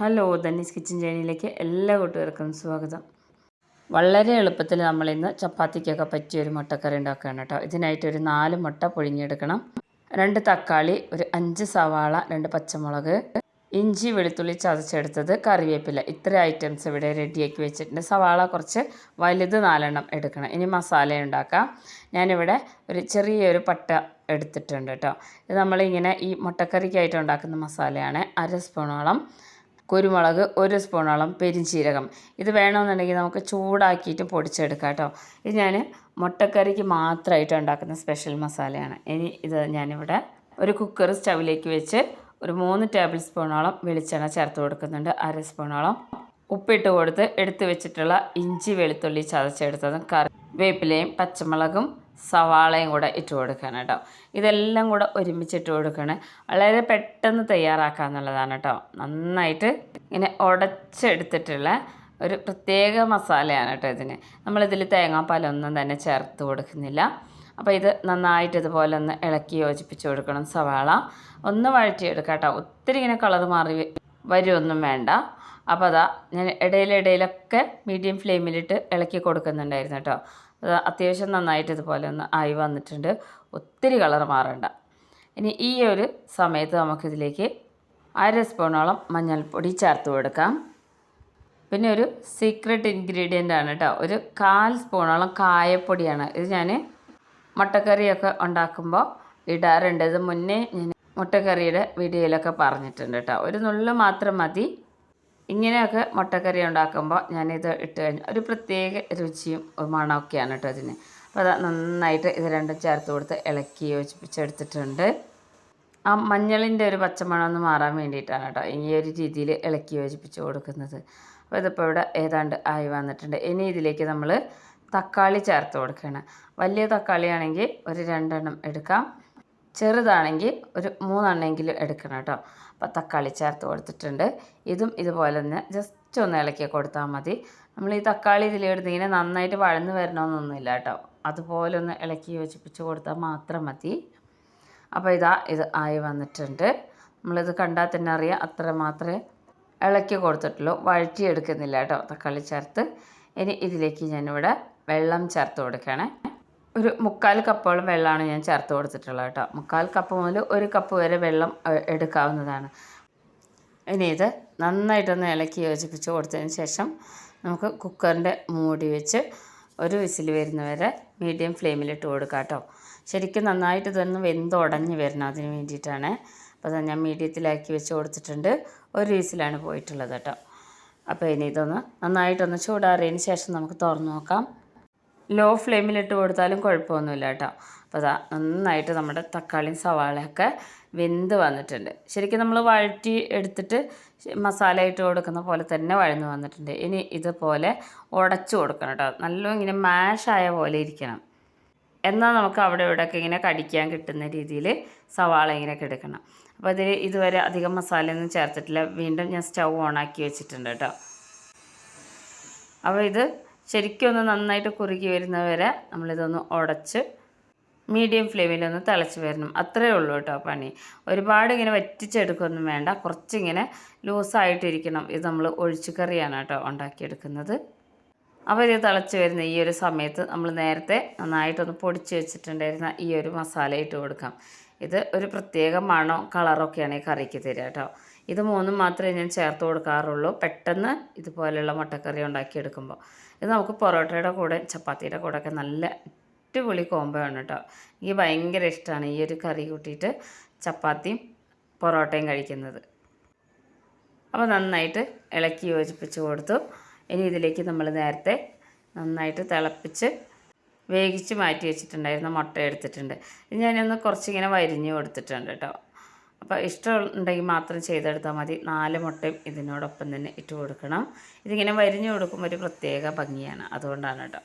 Hello Dhani's kitchen ജേണിയിലേക്ക് എല്ലാ കൂട്ടുകാർക്കും സ്വാഗതം. വളരെ എളുപ്പത്തിൽ നമ്മൾ ഇന്ന് ചപ്പാത്തിക്കൊക്കെ പറ്റിയ ഒരു മുട്ടക്കറി ഉണ്ടാക്കുകയാണ് കേട്ടോ. ഇതിനായിട്ട് ഒരു നാല് മുട്ട പുഴുങ്ങിയെടുക്കണം. രണ്ട് തക്കാളി ഒരു അഞ്ച് സവാള രണ്ട് പച്ചമുളക് ഇഞ്ചി വെളുത്തുള്ളി ചതച്ചെടുത്തത് കറിവേപ്പില. ഇത്ര ഐറ്റംസ് ഇവിടെ റെഡിയാക്കി വെച്ചിട്ടുണ്ട്. സവാള കുറച്ച് വലുത് നാലെണ്ണം എടുക്കണം. ഇനി മസാല ഉണ്ടാക്കാം. ഞാനിവിടെ ഒരു ചെറിയൊരു പട്ട എടുത്തിട്ടുണ്ട് കേട്ടോ. ഇത് നമ്മളിങ്ങനെ ഈ മുട്ടക്കറിക്കായിട്ട് ഉണ്ടാക്കുന്ന മസാലയാണ്. അര സ്പൂണോളം കുരുമുളക് ഒരു സ്പൂണോളം പെരിഞ്ചീരകം. ഇത് വേണമെന്നുണ്ടെങ്കിൽ നമുക്ക് ചൂടാക്കിയിട്ട് പൊടിച്ചെടുക്കാം കേട്ടോ. ഇത് ഞാൻ മുട്ടക്കറിക്ക് മാത്രമായിട്ട് ഉണ്ടാക്കുന്ന സ്പെഷ്യൽ മസാലയാണ്. ഇനി ഇത് ഞാനിവിടെ ഒരു കുക്കർ സ്റ്റവിലേക്ക് വെച്ച് ഒരു മൂന്ന് ടേബിൾ സ്പൂണോളം വെളിച്ചെണ്ണ ചേർത്ത് കൊടുക്കുന്നുണ്ട്. അര സ്പൂണോളം ഉപ്പിട്ട് കൊടുത്ത് എടുത്ത് വെച്ചിട്ടുള്ള ഇഞ്ചി വെളുത്തുള്ളി ചതച്ചെടുത്തതും കറി വേപ്പിലയും പച്ചമുളകും സവാളയും കൂടെ ഇട്ട് കൊടുക്കണം കേട്ടോ. ഇതെല്ലാം കൂടെ ഒരുമിച്ച് ഇട്ട് കൊടുക്കണം. വളരെ പെട്ടെന്ന് തയ്യാറാക്കാന്നുള്ളതാണ് കേട്ടോ. നന്നായിട്ട് ഇങ്ങനെ ഉടച്ചെടുത്തിട്ടുള്ള ഒരു പ്രത്യേക മസാലയാണ് കേട്ടോ ഇതിന്. നമ്മളിതിൽ തേങ്ങാപ്പാലൊന്നും തന്നെ ചേർത്ത് കൊടുക്കുന്നില്ല. അപ്പോൾ ഇത് നന്നായിട്ട് ഇതുപോലെ ഒന്ന് ഇളക്കി യോജിപ്പിച്ച് കൊടുക്കണം സവാള. ഒന്ന് വഴറ്റിയെടുക്കാം കേട്ടോ. ഒത്തിരി ഇങ്ങനെ കളർ മാറി വരുമൊന്നും വേണ്ട. അപ്പോൾ അതാ ഞാൻ ഇടയിലിടയിലൊക്കെ മീഡിയം ഫ്ലെയിമിലിട്ട് ഇളക്കി കൊടുക്കുന്നുണ്ടായിരുന്നു കേട്ടോ. അത്യാവശ്യം നന്നായിട്ട് ഇതുപോലെ ഒന്ന് ആയി വന്നിട്ടുണ്ട്. ഒത്തിരി കളർ മാറണ്ട. ഇനി ഈ ഒരു സമയത്ത് നമുക്കിതിലേക്ക് അര സ്പൂണോളം മഞ്ഞൾപ്പൊടി ചേർത്ത് കൊടുക്കാം. പിന്നെ ഒരു സീക്രട്ട് ഇൻഗ്രീഡിയന്റ് ആണ് കേട്ടോ ഒരു കാൽ സ്പൂണോളം കായപ്പൊടിയാണ്. ഇത് ഞാൻ മുട്ടക്കറിയൊക്കെ ഉണ്ടാക്കുമ്പോൾ ഇടാറുണ്ട്. ഇത് മുന്നേ ഞാൻ മുട്ടക്കറിയുടെ വീഡിയോയിലൊക്കെ പറഞ്ഞിട്ടുണ്ട് കേട്ടോ ഒരു നുള്ളു മാത്രം മതി. ഇങ്ങനെയൊക്കെ മുട്ടക്കറി ഉണ്ടാക്കുമ്പോൾ ഞാനിത് ഇട്ട് കഴിഞ്ഞു. ഒരു പ്രത്യേക രുചിയും മണമൊക്കെയാണ് കേട്ടോ അതിന് അപ്പോൾ അത് നന്നായിട്ട് ഇത് രണ്ടും ചേർത്ത് കൊടുത്ത് ഇളക്കി യോജിപ്പിച്ചെടുത്തിട്ടുണ്ട്. ആ മഞ്ഞളിന്റെ ഒരു പച്ചമണം ഒന്ന് മാറാൻ വേണ്ടിയിട്ടാണ് കേട്ടോ ഈ ഒരു രീതിയിൽ ഇളക്കി യോജിപ്പിച്ച് കൊടുക്കുന്നത്. അപ്പോൾ ഇതിപ്പോൾ ഇവിടെ ഏതാണ്ട് ആയി വന്നിട്ടുണ്ട്. ഇനി ഇതിലേക്ക് നമ്മൾ തക്കാളി ചേർത്ത് കൊടുക്കുകയാണ്. വലിയ തക്കാളിയാണെങ്കിൽ ഒരു രണ്ടെണ്ണം എടുക്കാം. ചെറുതാണെങ്കിൽ ഒരു മൂന്നെണ്ണമെങ്കിലും എടുക്കണം കേട്ടോ. അപ്പോൾ തക്കാളി ചേർത്ത് കൊടുത്തിട്ടുണ്ട്. ഇതും ഇതുപോലെ തന്നെ ജസ്റ്റ് ഒന്ന് ഇളക്കി കൊടുത്താൽ മതി. നമ്മൾ ഈ തക്കാളി ഇതിലിടുന്ന ഇങ്ങനെ നന്നായിട്ട് വഴന്ന് വരണമെന്നൊന്നുമില്ല കേട്ടോ. അതുപോലെ ഒന്ന് ഇളക്കി യോജിപ്പിച്ച് കൊടുത്താൽ മാത്രം മതി. അപ്പോൾ ഇതാ ഇത് ആയി വന്നിട്ടുണ്ട്. നമ്മളിത് കണ്ടാൽ തന്നെ അറിയാം അത്ര മാത്രമേ ഇളക്കി കൊടുത്തിട്ടുള്ളൂ. വഴറ്റിയെടുക്കുന്നില്ല കേട്ടോ തക്കാളി ചേർത്ത്. ഇനി ഇതിലേക്ക് ഞാനിവിടെ വെള്ളം ചേർത്ത് കൊടുക്കുകയാണ് ഒരു മുക്കാൽ കപ്പോളം വെള്ളമാണ് ഞാൻ ചേർത്ത് കൊടുത്തിട്ടുള്ളത് കേട്ടോ. മുക്കാൽ കപ്പ് മുതൽ ഒരു കപ്പ് വരെ വെള്ളം എടുക്കാവുന്നതാണ്. ഇനി ഇത് നന്നായിട്ടൊന്ന് ഇളക്കി യോജിപ്പിച്ച് കൊടുത്തതിന് ശേഷം നമുക്ക് കുക്കറിന്റെ മൂടി വെച്ച് ഒരു വിസിൽ വരുന്നവരെ മീഡിയം ഫ്ലെയിമിലിട്ട് കൊടുക്കാം കേട്ടോ. ശരിക്കും നന്നായിട്ട് ഇതൊന്ന് വെന്തുടഞ്ഞ് വരണം അതിന് വേണ്ടിയിട്ടാണ്. അപ്പോൾ ഞാൻ മീഡിയത്തിലാക്കി വെച്ച് കൊടുത്തിട്ടുണ്ട്. ഒരു വിസിലാണ് പോയിട്ടുള്ളത് കേട്ടോ. അപ്പോൾ ഇനി ഇതൊന്ന് നന്നായിട്ടൊന്ന് ചൂടാറിയതിന് ശേഷം നമുക്ക് തുറന്നു നോക്കാം. ലോ ഫ്ലെയിമിലിട്ട് കൊടുത്താലും കുഴപ്പമൊന്നുമില്ല കേട്ടോ അപ്പോൾ അതാ നന്നായിട്ട് നമ്മുടെ തക്കാളിയും സവാളയൊക്കെ വെന്ത് വന്നിട്ടുണ്ട്. ശരിക്കും നമ്മൾ വഴറ്റി എടുത്തിട്ട് മസാല ഇട്ട് കൊടുക്കുന്ന പോലെ തന്നെ വഴന്ന് വന്നിട്ടുണ്ട്. ഇനി ഇതുപോലെ ഉടച്ചു കൊടുക്കണം കേട്ടോ. നല്ല ഇങ്ങനെ മാഷായ പോലെ ഇരിക്കണം. എന്നാൽ നമുക്ക് അവിടെ ഇവിടെയൊക്കെ ഇങ്ങനെ കടിക്കാൻ കിട്ടുന്ന രീതിയിൽ സവാള ഇങ്ങനെ കിടക്കണം അപ്പോൾ അതിൽ ഇതുവരെ അധികം മസാലയൊന്നും ചേർത്തിട്ടില്ല. വീണ്ടും ഞാൻ സ്റ്റൗ ഓണാക്കി വെച്ചിട്ടുണ്ട് കേട്ടോ. അപ്പോൾ ഇത് ശരിക്കും ഒന്ന് നന്നായിട്ട് കുറുകി വരുന്നവരെ നമ്മളിതൊന്ന് ഉടച്ച് മീഡിയം ഫ്ലെയിമിലൊന്ന് തിളച്ച് വരണം. അത്രയേ ഉള്ളൂ കേട്ടോ പണി. ഒരുപാട് ഇങ്ങനെ വറ്റിച്ചെടുക്കൊന്നും വേണ്ട. കുറച്ചിങ്ങനെ ലൂസായിട്ടിരിക്കണം. ഇത് നമ്മൾ ഒഴിച്ചു കറിയാണ് കേട്ടോ ഉണ്ടാക്കിയെടുക്കുന്നത്. അപ്പോൾ ഇത് തിളച്ച് വരുന്ന ഈ ഒരു സമയത്ത് നമ്മൾ നേരത്തെ നന്നായിട്ടൊന്ന് പൊടിച്ച് വെച്ചിട്ടുണ്ടായിരുന്ന ഈ ഒരു മസാല ഇട്ട് കൊടുക്കാം. ഇത് ഒരു പ്രത്യേക മണം കളറൊക്കെയാണ് ഈ കറിക്ക് തരിക കേട്ടോ. ഇത് മൂന്നും മാത്രമേ ഞാൻ ചേർത്ത് കൊടുക്കാറുള്ളൂ. പെട്ടെന്ന് ഇതുപോലെയുള്ള മുട്ടക്കറി ഉണ്ടാക്കിയെടുക്കുമ്പോൾ. ഇത് നമുക്ക് പൊറോട്ടയുടെ കൂടെ ചപ്പാത്തിയുടെ കൂടെ ഒക്കെ നല്ല അടിപൊളി കോംബോ ആണ് കേട്ടോ എനിക്ക് ഭയങ്കര ഇഷ്ടമാണ് ഈ ഒരു കറി കൂട്ടിയിട്ട് ചപ്പാത്തിയും പൊറോട്ടയും കഴിക്കുന്നത്. അപ്പോൾ നന്നായിട്ട് ഇളക്കി യോജിപ്പിച്ച് കൊടുത്തു. ഇനി ഇതിലേക്ക് നമ്മൾ നേരത്തെ നന്നായിട്ട് തിളപ്പിച്ച് വേവിച്ച് മാറ്റി വെച്ചിട്ടുണ്ടായിരുന്ന മുട്ട എടുത്തിട്ടുണ്ട്. ഞാനൊന്ന് കുറച്ചിങ്ങനെ വരിഞ്ഞ് കൊടുത്തിട്ടുണ്ട് കേട്ടോ അപ്പോൾ ഇഷ്ടമുണ്ടെങ്കിൽ മാത്രം ചെയ്തെടുത്താൽ മതി. നാല് മുട്ടയും ഇതിനോടൊപ്പം തന്നെ ഇട്ട് കൊടുക്കണം. ഇതിങ്ങനെ വരിഞ്ഞ് കൊടുക്കുമ്പോൾ ഒരു പ്രത്യേക ഭംഗിയാണ്. അതുകൊണ്ടാണ് കേട്ടോ.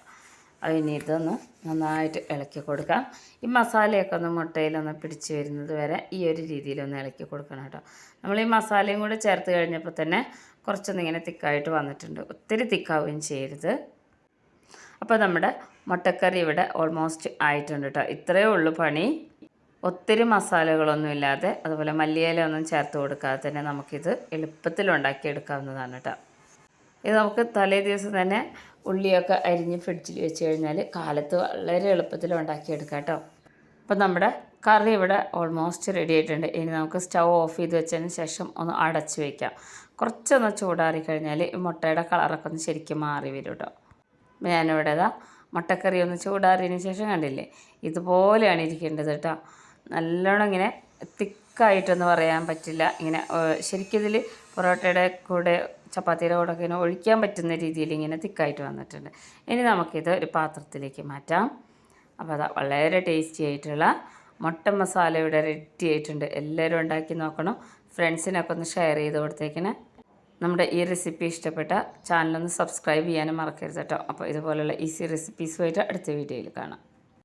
ഇനി ഇതൊന്ന് നന്നായിട്ട് ഇളക്കി കൊടുക്കാം. ഈ മസാലയൊക്കെ ഒന്ന് മുട്ടയിലൊന്ന് പിടിച്ച് വരുന്നത് വരെ ഈ ഒരു രീതിയിലൊന്ന് ഇളക്കി കൊടുക്കണം കേട്ടോ. നമ്മൾ ഈ മസാലയും കൂടെ ചേർത്ത് കഴിഞ്ഞപ്പോൾ തന്നെ കുറച്ചൊന്ന് ഇങ്ങനെ തിക്കായിട്ട് വന്നിട്ടുണ്ട്. ഒത്തിരി തിക്കാവുകയും ചെയ്യരുത്. അപ്പോൾ നമ്മുടെ മുട്ടക്കറി ഇവിടെ ഓൾമോസ്റ്റ് ആയിട്ടുണ്ട് കേട്ടോ. ഇത്രയേ ഉള്ളൂ പണി. ഒത്തിരി മസാലകളൊന്നും ഇല്ലാതെ അതുപോലെ മല്ലിയില ഒന്നും ചേർത്ത് കൊടുക്കാതെ തന്നെ നമുക്കിത് എളുപ്പത്തിൽ ഉണ്ടാക്കിയെടുക്കാവുന്നതാണ് കേട്ടോ. ഇത് നമുക്ക് തലേ ദിവസം തന്നെ ഉള്ളിയൊക്കെ അരിഞ്ഞ് ഫ്രിഡ്ജിൽ വെച്ച് കഴിഞ്ഞാൽ കാലത്ത് വളരെ എളുപ്പത്തിൽ ഉണ്ടാക്കിയെടുക്കാം കേട്ടോ. അപ്പം നമ്മുടെ കറി ഇവിടെ ഓൾമോസ്റ്റ് റെഡി ആയിട്ടുണ്ട്. ഇനി നമുക്ക് സ്റ്റൗ ഓഫ് ചെയ്ത് വെച്ചതിന് ശേഷം ഒന്ന് അടച്ച് വയ്ക്കാം കുറച്ചൊന്ന് ചൂടാറി കഴിഞ്ഞാൽ മുട്ടയുടെ കളറൊക്കെ ഒന്ന് ശരിക്കും മാറി വരും കേട്ടോ. ഞാനിവിടെ ഇതാ മുട്ടക്കറി ഒന്ന് ചൂടാറിയതിന് ശേഷം കണ്ടില്ലേ? ഇതുപോലെയാണ് ഇരിക്കേണ്ടത് കേട്ടോ. നല്ലോണം ഇങ്ങനെ തിക്കായിട്ടൊന്നും പറയാൻ പറ്റില്ല. ഇങ്ങനെ ശരിക്കും ഇതിൽ പൊറോട്ടയുടെ കൂടെ ചപ്പാത്തിയുടെ കൂടെ ഇങ്ങനെ ഒഴിക്കാൻ പറ്റുന്ന രീതിയിൽ ഇങ്ങനെ തിക്കായിട്ട് വന്നിട്ടുണ്ട്. ഇനി നമുക്കിത് ഒരു പാത്രത്തിലേക്ക് മാറ്റാം. അപ്പോൾ അതാ വളരെ ടേസ്റ്റി ആയിട്ടുള്ള മുട്ട മസാല ഇവിടെ റെഡി ആയിട്ടുണ്ട്. എല്ലാവരും ഉണ്ടാക്കി നോക്കണം. ഫ്രണ്ട്സിനൊക്കെ ഒന്ന് ഷെയർ ചെയ്ത് കൊടുത്തേക്കണേ. നമ്മുടെ ഈ റെസിപ്പി ഇഷ്ടപ്പെട്ട ചാനലൊന്ന് സബ്സ്ക്രൈബ് ചെയ്യാനും മറക്കരുത് കേട്ടോ. അപ്പോൾ ഇതുപോലുള്ള ഈസി റെസിപ്പീസുമായിട്ട് അടുത്ത വീഡിയോയിൽ കാണാം.